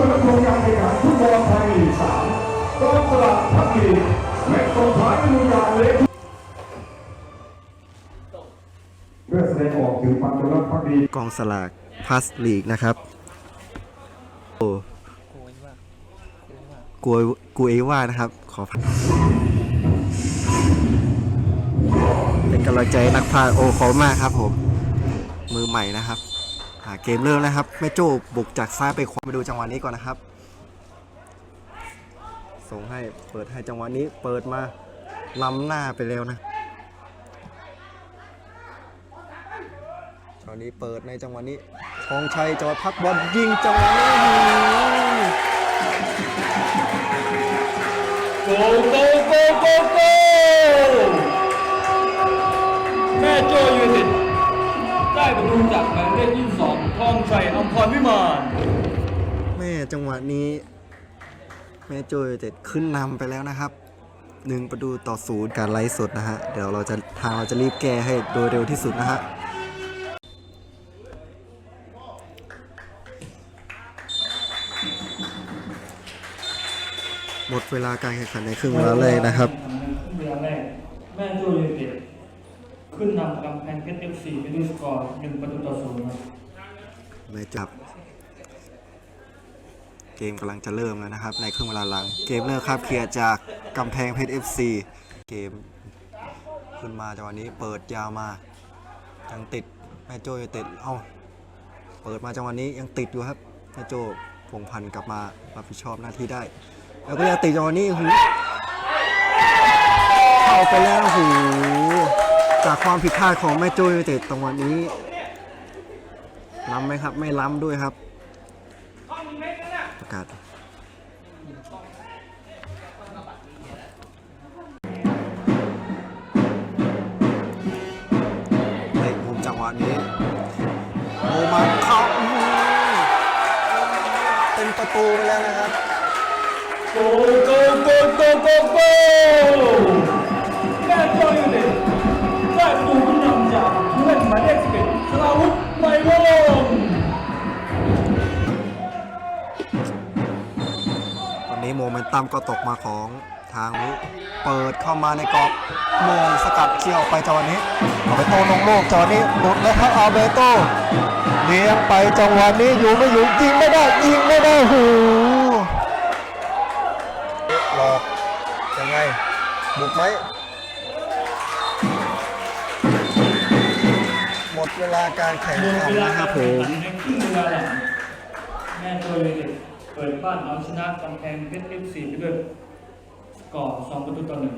ผู้ดำรงการแข่งขันฟุตบอลไทยลีกสามกองสลากพักดีแม็กซ์ส่งท้ายฤดูกาลเล็กเพื่อแสดงออกถึงความจงรักภักดีกองสลากพัสลีกนะครับโอ้กลัวกลัวเอว่านะครับ ขอพักเป็นกำลังใจนักพากย์โอขอมากครับผม มือใหม่นะครับ เกมเริ่มแล้วครับแม่โจ้บุกจากซ้ายไปขวามาดูจังหวะนี้ก่อนนะครับ ส่งให้เปิดให้จังหวะนี้เปิดมาล้ำหน้าไปแล้วนะจังหวะนี้เปิดในจังหวะนี้ทองชัยจอดพักบอลยิงจังหวะนี้โกโกโกโก จากหมายเลข22ทองชัยอัมพรวิมานแม่จังหวะนี้ แม่โจยเต็ดขึ้นนำไปแล้วนะครับหนึ่งประตูต่อศูนย์การไลฟ์สดนะฮะ เดี๋ยวเราจะทางเราจะรีบแก้ให้โดยเร็วที่สุดนะฮะหมดเวลาการแข่งขันในครึ่งเวลาแรกนะครับเวลาแรกแม่โจยูนิต ขึ้นนำกำแพงเพชร FC ไปด้วยสกอร์1ประตูต่อ0ครับไม่จับ เกมกำลังจะเริ่มแล้วนะครับ ในครึ่งเวลาหลัง เกมเริ่มครับเคลียร์จากกำแพงเพชร FC เกมขึ้นมาจังหวะนี้เปิดยาวมา ยังติดแม่โจ้ยังติดเอ้าเปิดมาจังหวะนี้ยังติดอยู่ครับแม่โจ้พงพันกลับมารับผิดชอบหน้าที่ได้ แล้วก็ยังติดจังหวะนี้หูเข้าไปแล้วหู จากความผิดพลาดของแม่โจ้ยังติดตรงวันนี้ล้ำไหมครับ ไม่ล้ำด้วยครับ ประกาศในมุมจังหวะนี้โอมาเข้าเป็นประตูไปแล้วนะครับโกโกโกโก นี้โมเมนตัมก็ตกมาของทางนี้เปิดเข้ามาในกรอบโมงสกัดเชี่ยวไปจังหวะนี้เอาไปโตลงโลกจังหวะนี้หลุดแล้วครับอาเบโตเลี้ยงไปจังหวะนี้อยู่ไม่อยู่ยิงไม่ได้ยิงไม่ได้หูหลอกยังไงบุกไหมหมดเวลาการแข่งขันเวลานะครรบผแข่งมขันในครึ่ง เปิดบ้านเอาชนะกำแพงเพชร FC ไปด้วยสกอร์2ประตูต่อหนึ่ง